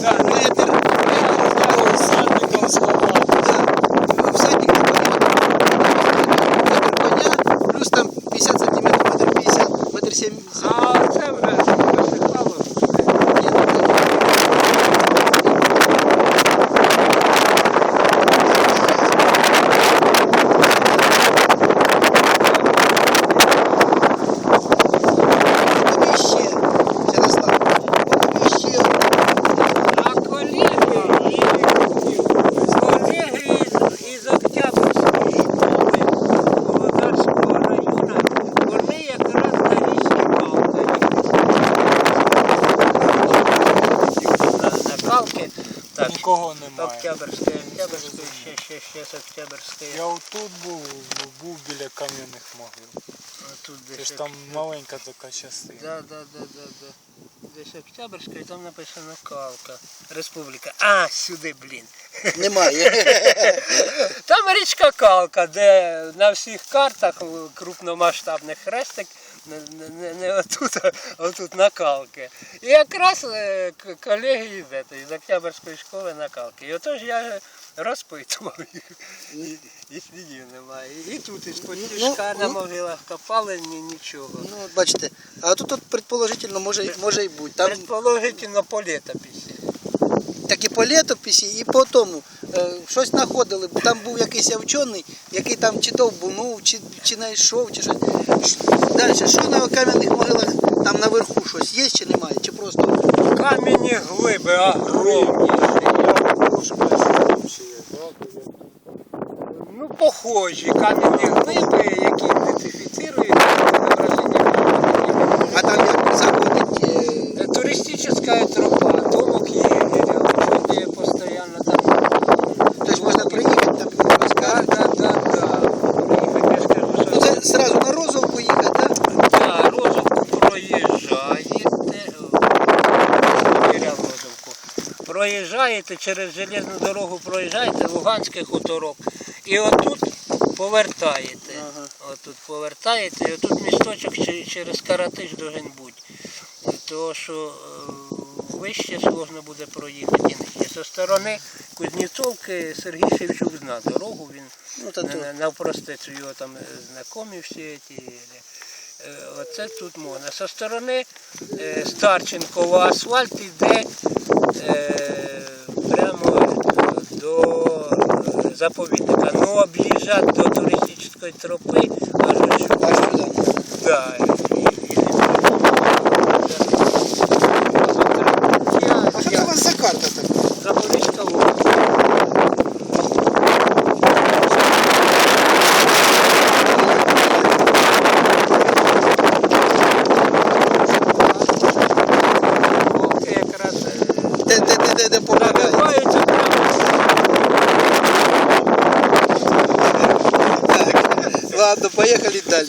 метр, метр Садником сховав. Да. Всадник метр коня, плюс там 50 сантиметрів, метр 50, метр 70. Так, Нікого немає. Октябрьської, Октябрьської, ще, ще, ще з Октябрьської. Я отут був, був біля кам'яних могил. Тут Це десь ж там маленька така частина. Да, да, да, да, да. Десь Октябрьська і там написано Калка. Республіка. А, сюди, блін. Немає. Там річка Калка, де на всіх картах е, крупномасштабних хрестик не, не, не, не отут, а отут на Калки. І якраз е, колеги із, ето, із Октябрьської школи на Калки. І отож я розпитував їх. І, і слідів немає. І тут із Ну, потішка на ну. могилах копали, ні, нічого. Ну, бачите, а тут от предположительно може, може і бути. Там Предположительно по літописі. Так і по літописі, і по тому. Щось знаходили. Там був якийсь вчений, який там чи довбунув, чи, чи знайшов, чи щось. Далі, що на кам'яних могилах там наверху щось є чи немає? Чи просто Кам'яні глиби огромні. Ну, похожі кам'яні глиби, які ідентифіцирують зображення. а там як заходить? е, Туристическая тропа, домок егеря, вроде постоянно там. Тобто можна приїхати там Да, розказати. да, да, да. Приїхати, я скажу, Ну, що Це зразу на Розовку їхати, так? Да, Розовку проїжджаєте, біля Розовку. Проїжджаєте через железну дорогу, проїжджаєте Луганський хуторок. І отут повертаєте. Ага. Отут повертаєте, і отут місточок через Каратиш должен бути. Тому що е, вище сложно буде проїхати і. Зі сторони Кузнєцовки Сергій Шевчук зна дорогу, він Ну, та на- навпростець його там е, знайомі всі ті. Е, Оце тут можна. Со сторони Старченкова асфальт іде е, прямо до е, заповідника. Ну об'їжджати до туристичної тропи аж ось сюди. Аж туди. Да, і, і не А що це у вас за карта така? Запорізька область. Вовки якраз е, Де, де, де, де, де помагає? набиваються прямо. Так. Ладно, поехали далі.